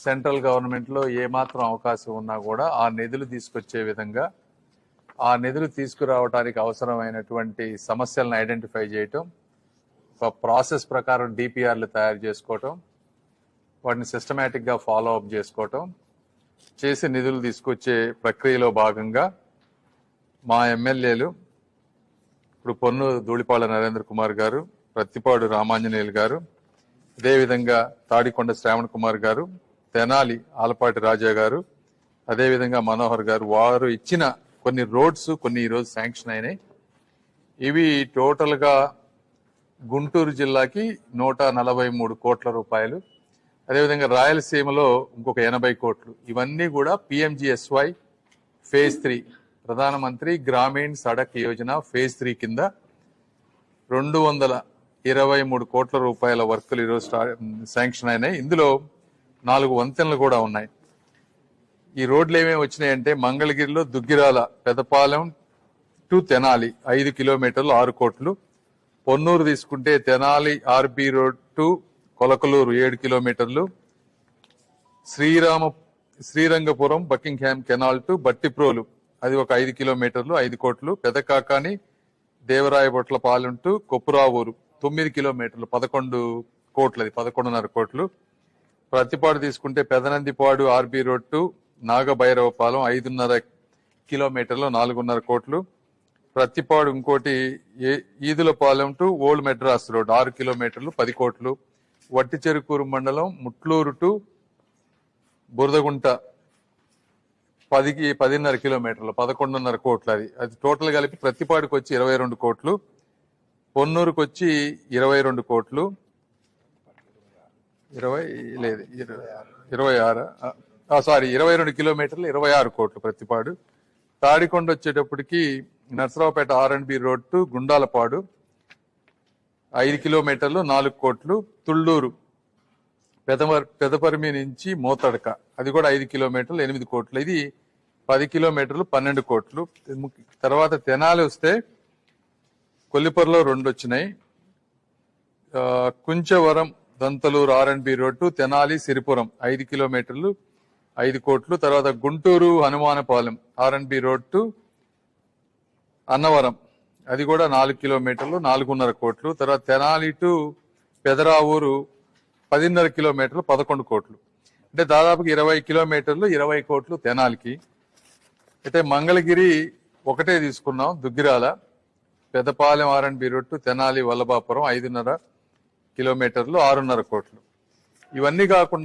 Central గవర్నమెంట్లో ఏమాత్రం అవకాశం ఉన్నా కూడా ఆ నిధులు తీసుకొచ్చే విధంగా ఆ నిధులు తీసుకురావడానికి అవసరమైనటువంటి సమస్యలను ఐడెంటిఫై చేయటం ఒక ప్రాసెస్ ప్రకారం డిపిఆర్లు తయారు చేసుకోవటం వాటిని సిస్టమేటిక్గా ఫాలో అప్ చేసుకోవటం చేసి నిధులు తీసుకొచ్చే ప్రక్రియలో భాగంగా మా ఎమ్మెల్యేలు ఇప్పుడు పొన్ను ధూళిపాళ నరేంద్ర కుమార్ గారు ప్రత్తిపాడు రామాంజనేయులు గారు అదేవిధంగా తాడికొండ శ్రావణ్ కుమార్ గారు తెనాలి ఆలపాటి రాజా గారు అదేవిధంగా మనోహర్ గారు వారు ఇచ్చిన కొన్ని రోడ్స్ కొన్ని ఈరోజు శాంక్షన్ అయినాయి. ఇవి టోటల్గా గుంటూరు జిల్లాకి నూట నలభై మూడు కోట్ల రూపాయలు. అదేవిధంగా రాయలసీమలో ఇంకొక ఎనభై కోట్లు. ఇవన్నీ కూడా PMGSY phase three Pradhan Mantri Gramin Sadak Yojana phase three కింద రెండు వందల ఇరవై మూడు కోట్ల రూపాయల వర్కులు ఈరోజు స్టా- శాంక్షన్ అయినాయి. ఇందులో నాలుగు వంతెనలు కూడా ఉన్నాయి. ఈ రోడ్లు ఏమేమి వచ్చినాయంటే మంగళగిరిలో దుగ్గిరాల పెదపాలెం టు తెనాలి ఐదు కిలోమీటర్లు ఆరు కోట్లు. పొన్నూరు తీసుకుంటే Tenali RB road to Kolakaluru ఏడు కిలోమీటర్లు. Srirama Srirangapuram Buckingham canal to Bhattiprolu అది ఒక ఐదు కిలోమీటర్లు ఐదు కోట్లు. పెదకాకాని దేవరాయబొట్ల పాలెం టు కొప్పురావూరు. తొమ్మిది కిలోమీటర్లు పదకొండు కోట్లు అది పదకొండున్నర కోట్లు. ప్రతిపాడు తీసుకుంటే Pedanandipadu RB road to Nagabhairavapalem ఐదున్నర కిలోమీటర్లు నాలుగున్నర కోట్లు. ప్రతిపాడు ఇంకోటి Edulapalem to old Madras road ఆరు కిలోమీటర్లు పది కోట్లు. వట్టి చెరుకూరు మండలం ముట్లూరు టు బురదగుంట పదికి పదిన్నర కిలోమీటర్లు పదకొండున్నర కోట్లు అది. అది టోటల్ కలిపి ప్రతిపాడుకు వచ్చి ఇరవై రెండు కోట్లు. పొన్నూరుకు వచ్చి ఇరవై రెండు కోట్లు. ఇరవై లేదు ఇరవై- ఇరవై ఆరు సారీ ఇరవై రెండు కిలోమీటర్లు ఇరవై ఆరు కోట్లు ప్రతిపాడు. తాడికొండ వచ్చేటప్పటికి Narasaraopet R and B road to Gundalapadu ఐదు కిలోమీటర్లు నాలుగు కోట్లు. తుళ్ళూరు పెదమర్ పెదపరిమి నుంచి మోతడక అది కూడా ఐదు కిలోమీటర్లు ఎనిమిది కోట్లు. ఇది పది కిలోమీటర్లు పన్నెండు కోట్లు. తర్వాత తెనాలి వస్తే కొల్లిపర్లో రెండు వచ్చినాయి Kunchavaram Dantaluru R and B road Tenali Siripuram ఐదు కిలోమీటర్లు ఐదు కోట్లు తర్వాత Guntur Hanumanapalem R and B road to Annavaram అది కూడా నాలుగు కిలోమీటర్లు నాలుగున్నర కోట్లు తర్వాత తెనాలి టు పెదరావూరు పదిన్నర కిలోమీటర్లు పదకొండు కోట్లు. అంటే దాదాపుగా ఇరవై కిలోమీటర్లు ఇరవై కోట్లు తెనాలికి. అయితే మంగళగిరి ఒకటే తీసుకున్నాం Duggirala. Pedapalem R and B road to Tenali Vallabhapuram ఐదున్నర కిలోమీటర్లు ఆరున్నర కోట్లు. ఇవన్నీ కాకుండా